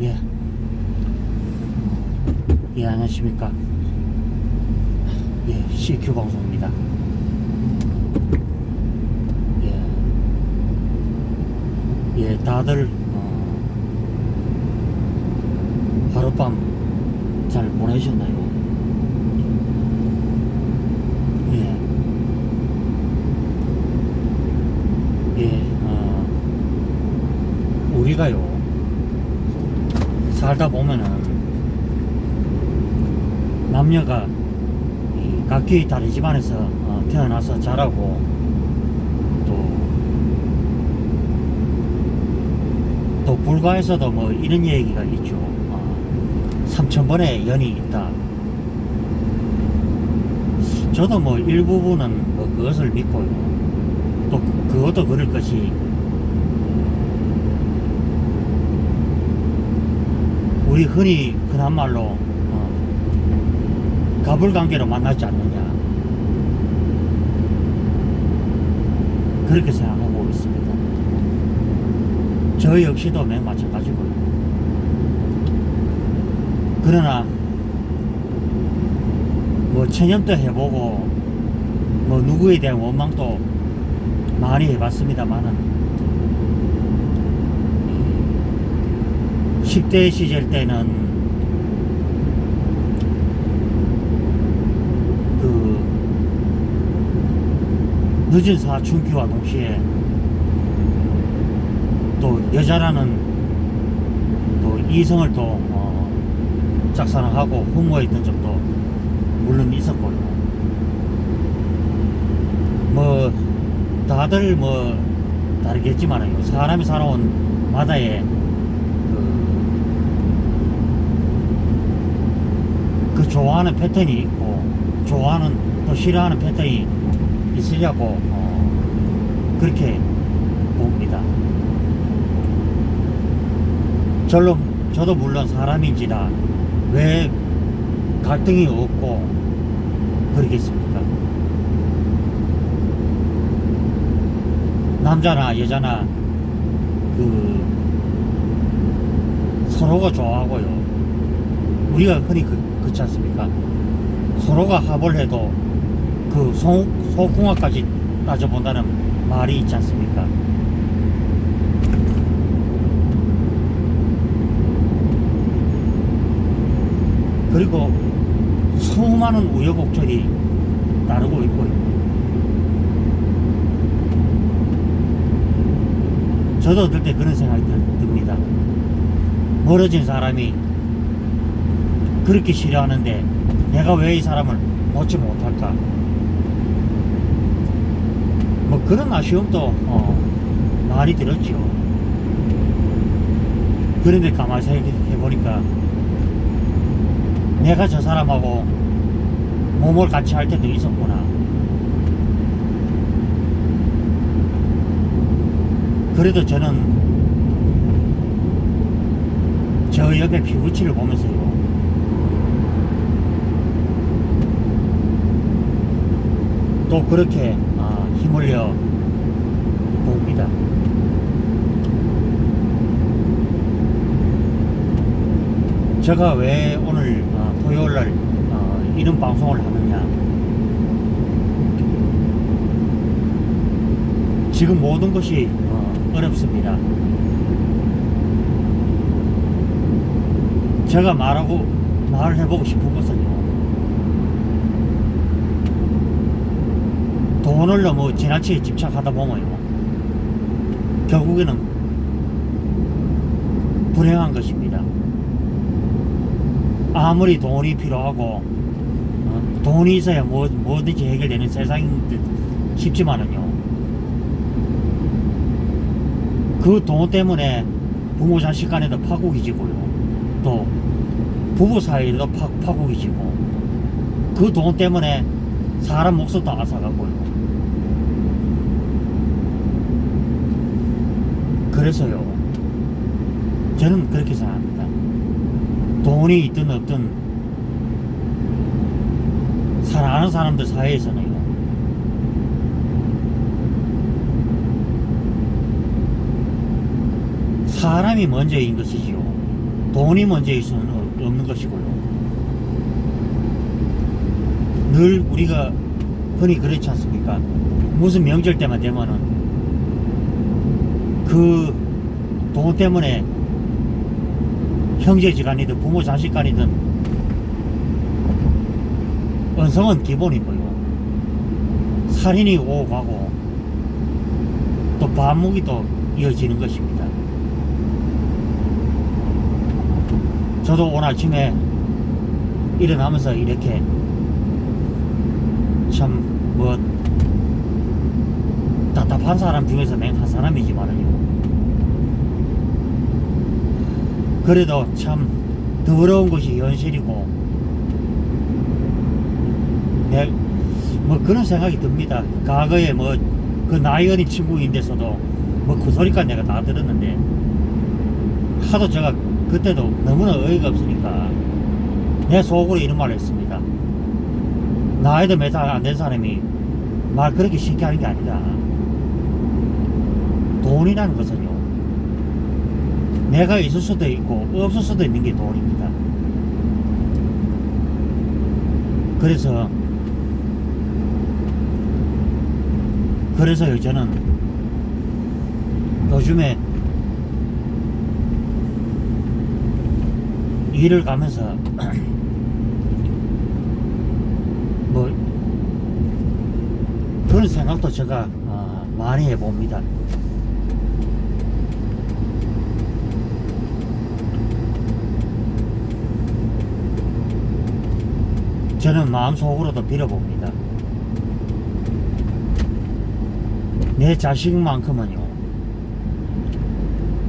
예. 예, 안녕하십니까. 예, CQ 방송입니다. 예. 예, 다들, 어, 하룻밤 잘 보내셨나요? 예. 예, 어, 우리가요, 살다 보면은 남녀가 이 각기 다른 집안에서 어, 태어나서 자라고 또, 또 불가에서도 뭐 이런 얘기가 있죠. 어, 3천번의 연이 있다. 저도 뭐 일부분은 뭐 그것을 믿고요. 또 그- 그것도 그럴 것이 우리 흔히 흔한 말로 어, 가불관계로 만나지 않느냐 그렇게 생각하고 있습니다. 저 역시도 맨 마찬가지고요. 그러나 뭐 체념도 해보고 뭐 누구에 대한 원망도 많이 해봤습니다만은 10대 시절 때는 그 늦은 사춘기와 동시에 또 여자라는 또 이성을 또 어, 짝사랑하고 흠모했던 적도 물론 있었고요. 뭐 다들 뭐 다르겠지만요. 사람이 살아온 마다에 그, 그 좋아하는 패턴이 있고 좋아하는 또 싫어하는 패턴이 있으려고 어, 그렇게 봅니다. 절로 저도 물론 사람인지라 왜 갈등이 없고 그러겠습니까? 남자나 여자나 그 서로가 좋아하고요. 우리가 흔히 그, 그렇지 않습니까? 서로가 합을 해도 그 소, 소궁합까지 따져본다는 말이 있지 않습니까? 그리고 수많은 우여곡절이 따르고 있고요. 저도 어떨 때 그런 생각이 들- 듭니다. 멀어진 사람이 그렇게 싫어하는데 내가 왜 이 사람을 보지 못할까? 뭐 그런 아쉬움도 어, 많이 들었죠. 그런데 가만히 생각해 보니까 내가 저 사람하고 몸을 같이 할 때도 있었구나. 그래도 저는 저 옆에 피부치를 보면서요. 또 그렇게 아, 힘을려 봅니다. 제가 왜 오늘 어, 토요일 날 어, 이런 방송을 하느냐. 지금 모든 것이 어, 어렵습니다. 제가 말하고 말을 해보고 싶은 것은요. 돈을 너무 지나치게 집착하다 보면요. 결국에는 불행한 것입니다. 아무리 돈이 필요하고 어, 돈이 있어야 뭐, 뭐든지 해결되는 세상인 듯 싶지만은요. 그 돈 때문에 부모 자식 간에도 파국이 지고요. 또 부부 사이에도 파, 파국이 지고 그 돈 때문에 사람 목숨도 앗아가고요. 그래서요. 저는 그렇게 생각합니다. 돈이 있든 없든 사랑하는 사람들 사이에서는요. 사람이 먼저인 것이지요. 돈이 먼저일 수는 없- 없는 것이고요. 늘 우리가 흔히 그렇지 않습니까? 무슨 명절 때만 되면은 그 돈 때문에 형제지간이든 부모 자식간이든 언성은 기본이고요. 살인이 오고 가고 또 반목이 또 이어지는 것입니다. 저도 오늘 아침에 일어나면서 이렇게 참 뭐 답답한 사람 중에서 맹한 사람이지만은요. 그래도 참 더러운 것이 현실이고 내, 뭐 그런 생각이 듭니다. 과거에 뭐 그 나이 어린 친구인데서도 뭐 그 소리까지 내가 다 들었는데 하도 제가 그때도 너무나 어이가 없으니까 내 속으로 이런 말을 했습니다. 나이도 몇 살 안 된 사람이 말 그렇게 쉽게 하는 게 아니다. 돈이라는 것은요. 내가 있을 수도 있고 없을 수도 있는 게 돈입니다. 그래서 그래서요 저는 요즘에 일을 가면서 뭐 그런 생각도 제가 어, 많이 해봅니다. 저는 마음속으로도 빌어봅니다. 내 자식만큼은요,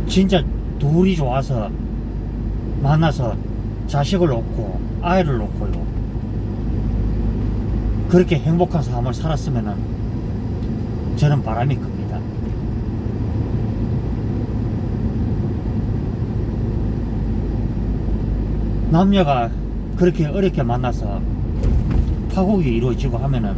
진짜 둘이 좋아서 만나서 자식을 놓고 아이를 놓고요, 그렇게 행복한 삶을 살았으면은 저는 바람이 큽니다. 남녀가 그렇게 어렵게 만나서 파국이 이루어지고 하면은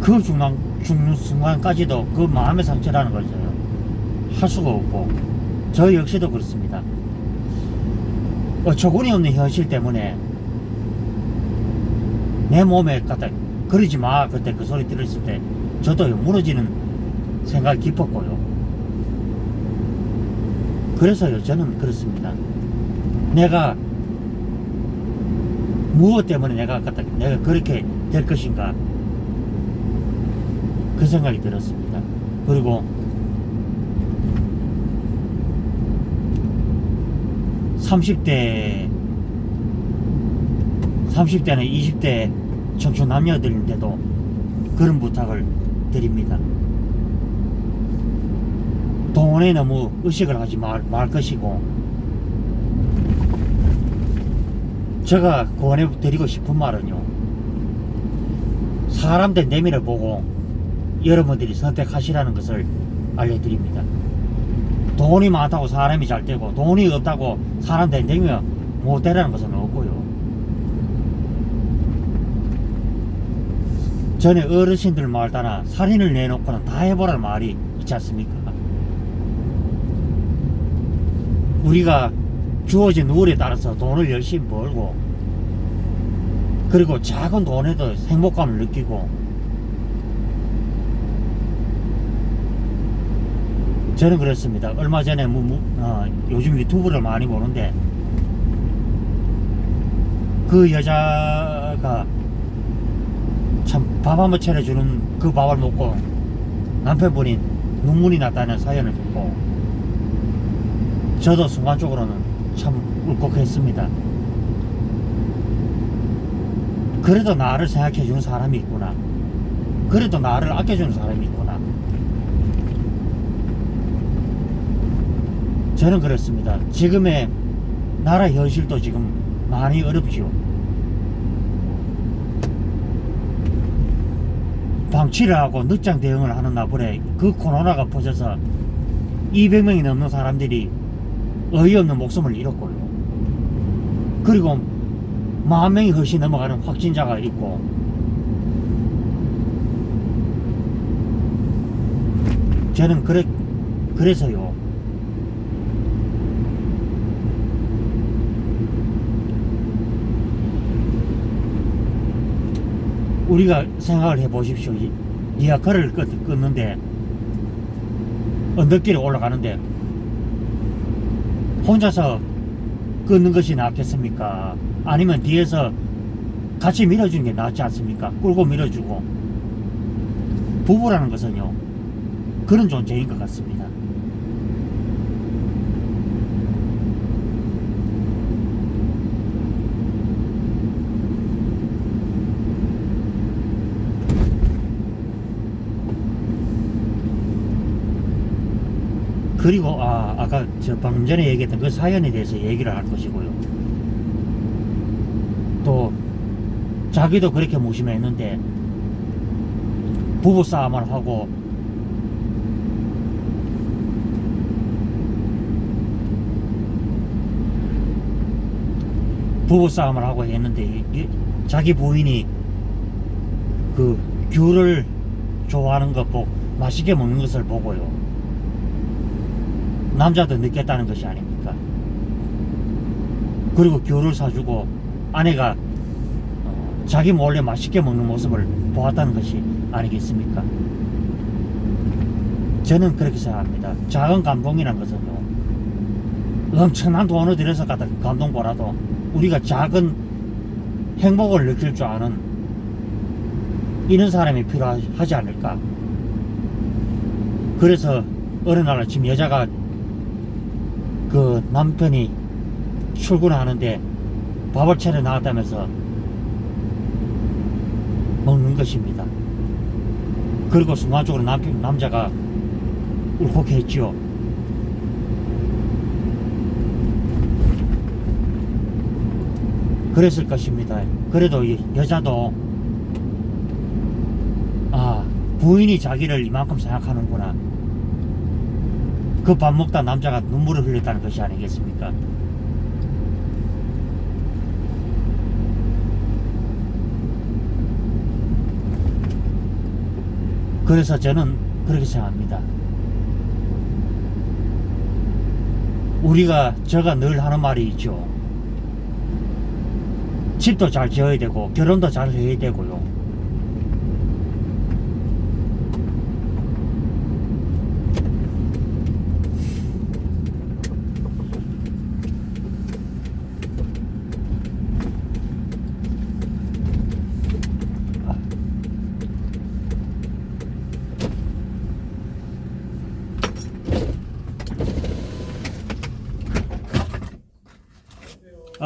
그 중간, 죽는 순간까지도 그 마음의 상처라는 걸 저는 할 수가 없고 저 역시도 그렇습니다. 어처구니 없는 현실 때문에 내 몸에 갖다 그러지 마 그때 그 소리 들었을 때 저도 무너지는 생각이 깊었고요. 그래서요 저는 그렇습니다. 내가 무엇 때문에 내가 갖다 내가 그렇게 될 것인가 그 생각이 들었습니다. 그리고 30대 30대나 20대 청춘 남녀들인데도 그런 부탁을 드립니다. 돈에 너무 의식을 하지 말, 말 것이고 제가 권해 드리고 싶은 말은요. 사람들 내면을 보고 여러분들이 선택하시라는 것을 알려드립니다. 돈이 많다고 사람이 잘 되고 돈이 없다고 사람들 내면 못 되라는 것은 없고요. 전에 어르신들 말 따라 살인을 내놓고는 다 해보라는 말이 있지 않습니까? 우리가 주어진 우울에 따라서 돈을 열심히 벌고 그리고 작은 돈에도 행복감을 느끼고 저는 그렇습니다. 얼마 전에 뭐, 뭐, 어, 요즘 유튜브를 많이 보는데 그 여자가 참 밥 한 번 차려주는 그 밥을 먹고 남편분이 눈물이 났다는 사연을 듣고 저도 순간적으로는 참 울컥했습니다. 그래도 나를 생각해 주는 사람이 있구나. 그래도 나를 아껴주는 사람이 있구나. 저는 그렇습니다. 지금의 나라 현실도 지금 많이 어렵지요. 방치를 하고 늦장 대응을 하는 나불에 그 코로나가 퍼져서 200명이 넘는 사람들이 어이없는 목숨을 잃었고요. 그리고 만 명이 훨씬 넘어가는 확진자가 있고 저는 그래 그래서요. 우리가 생각을 해 보십시오. 이- 리아카를 끊, 끊는데 언덕길에 올라가는데 혼자서 끊는 것이 낫겠습니까? 아니면 뒤에서 같이 밀어주는 게 낫지 않습니까? 끌고 밀어주고 부부라는 것은요 그런 존재인 것 같습니다. 그리고 아 아까 저 방금 전에 얘기했던 그 사연에 대해서 얘기를 할 것이고요. 또 자기도 그렇게 무심했는데 부부 싸움을 하고 부부 싸움을 하고 했는데 자기 부인이 그 귤을 좋아하는 것 보고 맛있게 먹는 것을 보고요. 남자도 느꼈다는 것이 아닙니까? 그리고 귤을 사주고 아내가 어, 자기 몰래 맛있게 먹는 모습을 보았다는 것이 아니겠습니까? 저는 그렇게 생각합니다. 작은 감동이라는 것은요, 엄청난 돈을 들여서 갖다 감동 보라도 우리가 작은 행복을 느낄 줄 아는 이런 사람이 필요하지 않을까. 그래서 어느 날 지금 여자가 그 남편이 출근하는데 밥을 차려 나왔다면서 먹는 것입니다. 그리고 순간적으로 남편, 남자가 울컥했지요. 그랬을 것입니다. 그래도 이 여자도 아 부인이 자기를 이만큼 생각하는구나. 그 밥 먹다 남자가 눈물을 흘렸다는 것이 아니겠습니까? 그래서 저는 그렇게 생각합니다. 우리가 제가 늘 하는 말이 있죠. 집도 잘 지어야 되고 결혼도 잘 해야 되고요.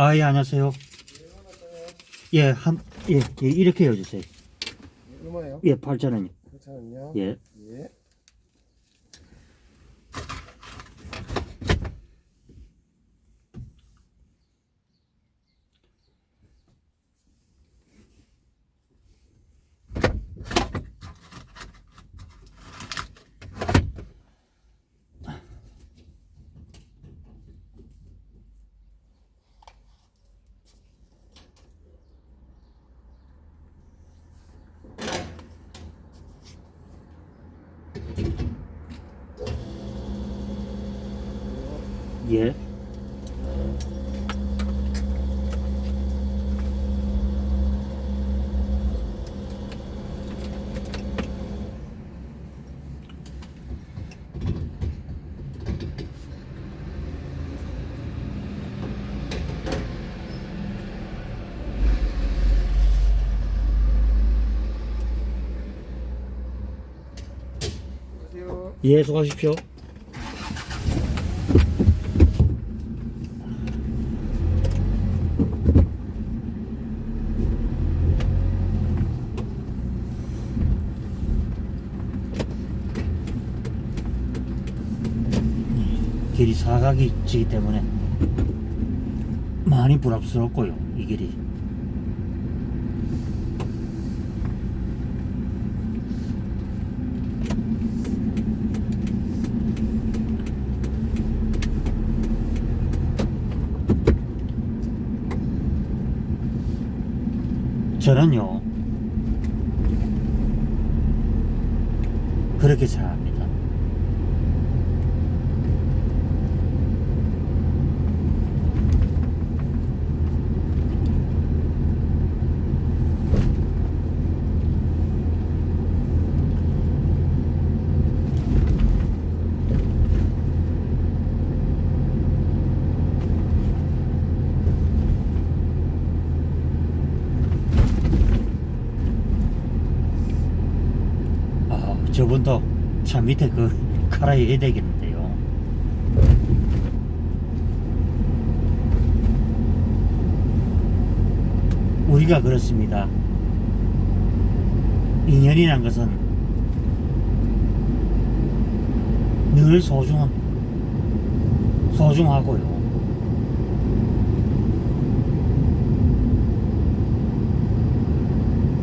아, 예, 안녕하세요. 예, 한, 예, 예 이렇게 해주세요. 얼마예요? 예, 8,000원이요. 괜찮은요? 예. 예. 예. 안녕하세요. 예, 수고하십시오. 길이 사각이 지기 때문에 많이 부럽스럽고요, 이 길이. 저는요 그렇게 생각합니다. 아, 저분도 차 밑에 그 갈아야 되겠는데요. 우리가 그렇습니다. 인연이란 것은 늘 소중한 소중하고요.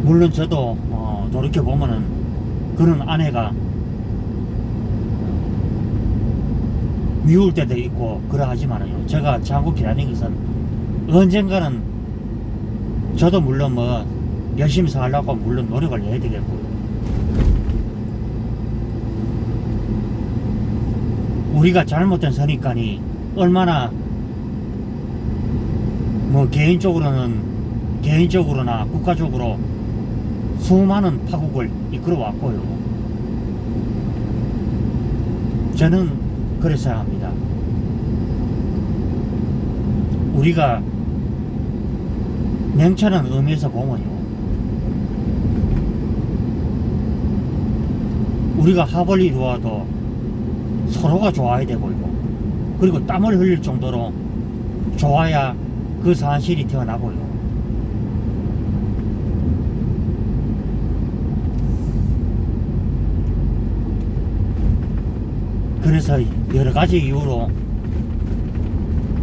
물론 저도 어, 돌이켜 보면은 그런 아내가 미울 때도 있고 그러 하지만요. 제가 장구 기다리는 것은 언젠가는 저도 물론 뭐 열심히 살려고 물론 노력을 해야 되겠고요. 우리가 잘못된 선입관이 얼마나 뭐 개인적으로는 개인적으로나 국가적으로 수많은 파국을 이끌어 왔고요. 저는 그렇게 생각합니다. 우리가 냉철한 의미에서 보면요. 우리가 합을 이루어도 서로가 좋아야 되고요. 그리고 땀을 흘릴 정도로 좋아야 그 사실이 태어나고요. 그래서 여러 가지 이유로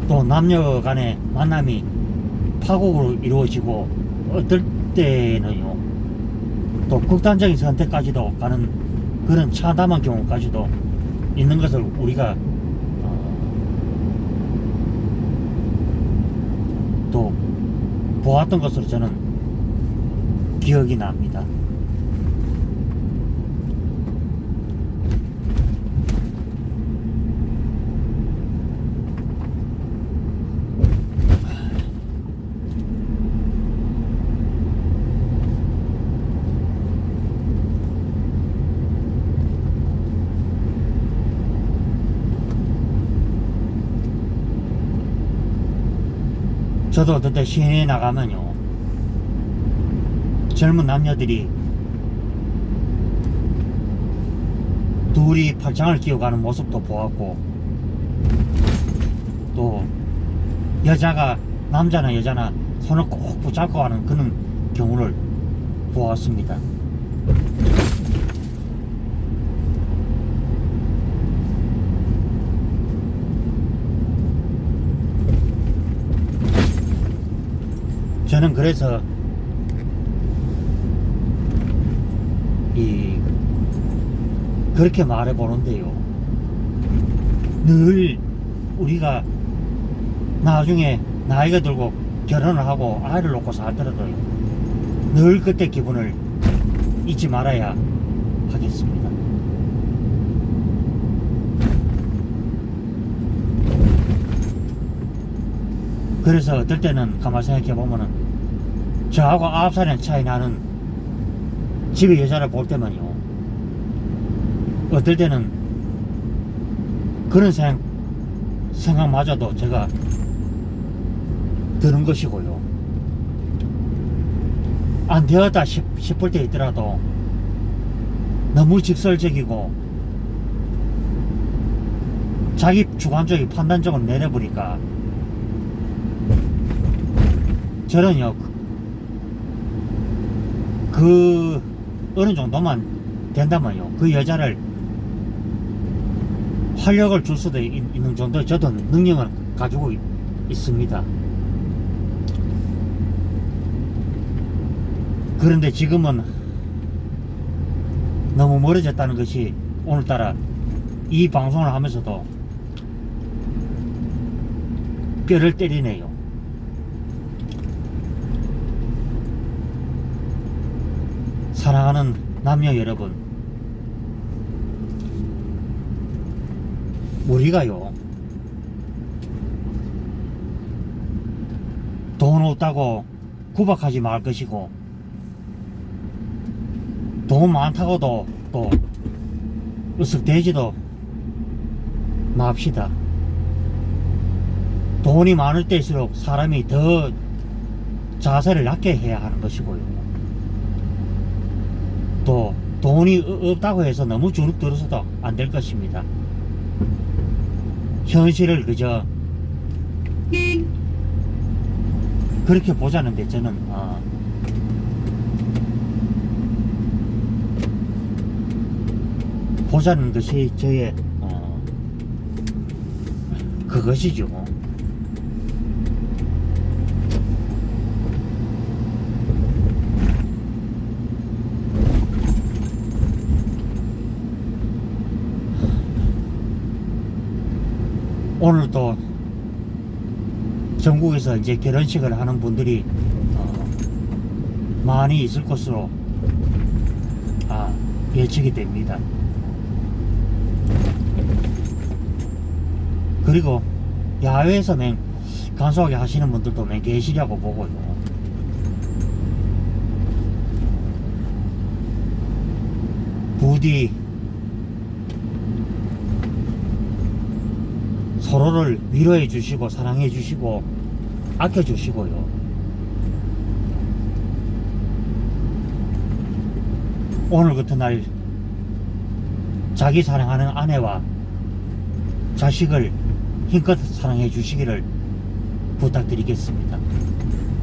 또 남녀 간의 만남이 파국으로 이루어지고 어떨 때는요 또 극단적인 선택까지도 가는 그런 참담한 경우까지도 있는 것을 우리가 어, 또 보았던 것으로 저는 기억이 납니다. 저도 어떨 때 시내에 나가면요 젊은 남녀들이 둘이 팔짱을 끼워가는 모습도 보았고 또 여자가 남자나 여자나 손을 꼭 붙잡고 하는 그런 경우를 보았습니다. 저는 그래서 이 그렇게 말해 보는데요. 늘 우리가 나중에 나이가 들고 결혼을 하고 아이를 놓고 살더라도요. 늘 그때 기분을 잊지 말아야 하겠습니다. 그래서 어떨 때는 가만 생각해 보면은 저하고 아홉 살의 차이 나는 집에 여자를 볼 때만요. 어떨 때는 그런 생각, 생각마저도 제가 드는 것이고요. 안 되었다 싶, 싶을 때 있더라도 너무 직설적이고 자기 주관적인 판단적으로 내려보니까 저는요 그, 그 어느 정도만 된다면요. 그 여자를 활력을 줄 수도 있, 는 정도 저도 능력을 가지고 있, 있습니다. 그런데 지금은 너무 멀어졌다는 것이 오늘따라 이 방송을 하면서도 뼈를 때리네요 사랑하는 남녀 여러분, 우리가요, 돈 없다고 구박하지 말 것이고, 돈 많다고도 또 으쓱대지도 맙시다. 돈이 많을 때일수록 사람이 더 자세를 낮게 해야 하는 것이고요. 또 돈이 어- 없다고 해서 너무 주눅 들어서도 안 될 것입니다. 현실을 그저 그렇게 보자는데 저는 어, 보자는 것이 저의 어, 그것이죠. 오늘 또 전국에서 이제 결혼식을 하는 분들이 어, 많이 있을 것으로 아, 예측이 됩니다. 그리고 야외에서 맹 간소하게 하시는 분들도 맹 계시려고 보고요. 부디 서로를 위로해 주시고 사랑해 주시고 아껴 주시고요. 오늘 같은 날 자기 사랑하는 아내와 자식을 힘껏 사랑해 주시기를 부탁드리겠습니다.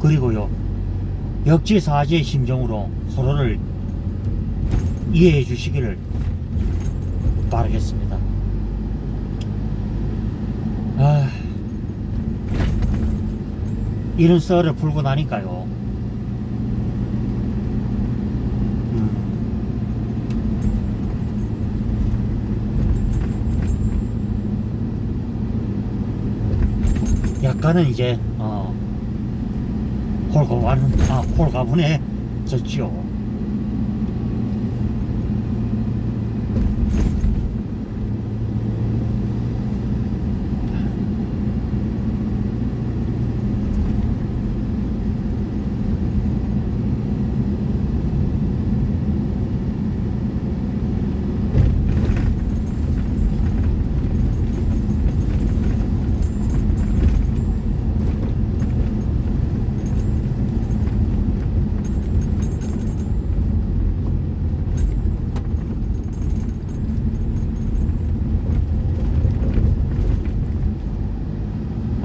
그리고요, 역지사지의 심정으로 서로를 이해해 주시기를 바라겠습니다. 아, 이런 썰을 풀고 나니까요. 음, 약간은 이제 어 홀가분 아 홀가분해 졌지요.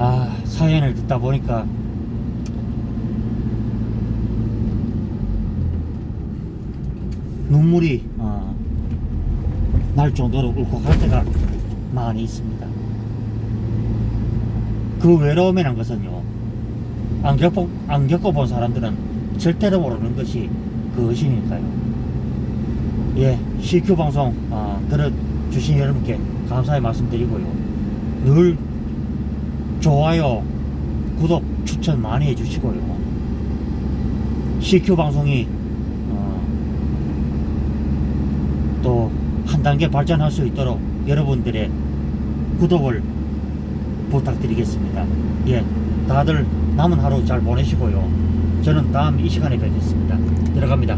아 사연을 듣다 보니까 눈물이 어, 날 정도로 울컥할 때가 많이 있습니다. 그 외로움이란 것은요 안 겪어 안 겪어본 사람들은 절대로 모르는 것이 그것이니까요. 예, CQ 방송 어, 들어주신 여러분께 감사의 말씀드리고요. 늘 좋아요, 구독, 추천 많이 해주시고요. CQ 방송이 어, 또한 단계 발전할 수 있도록 여러분들의 구독을 부탁드리겠습니다. 예, 다들 남은 하루 잘 보내시고요. 저는 다음 이 시간에 뵙겠습니다. 들어갑니다.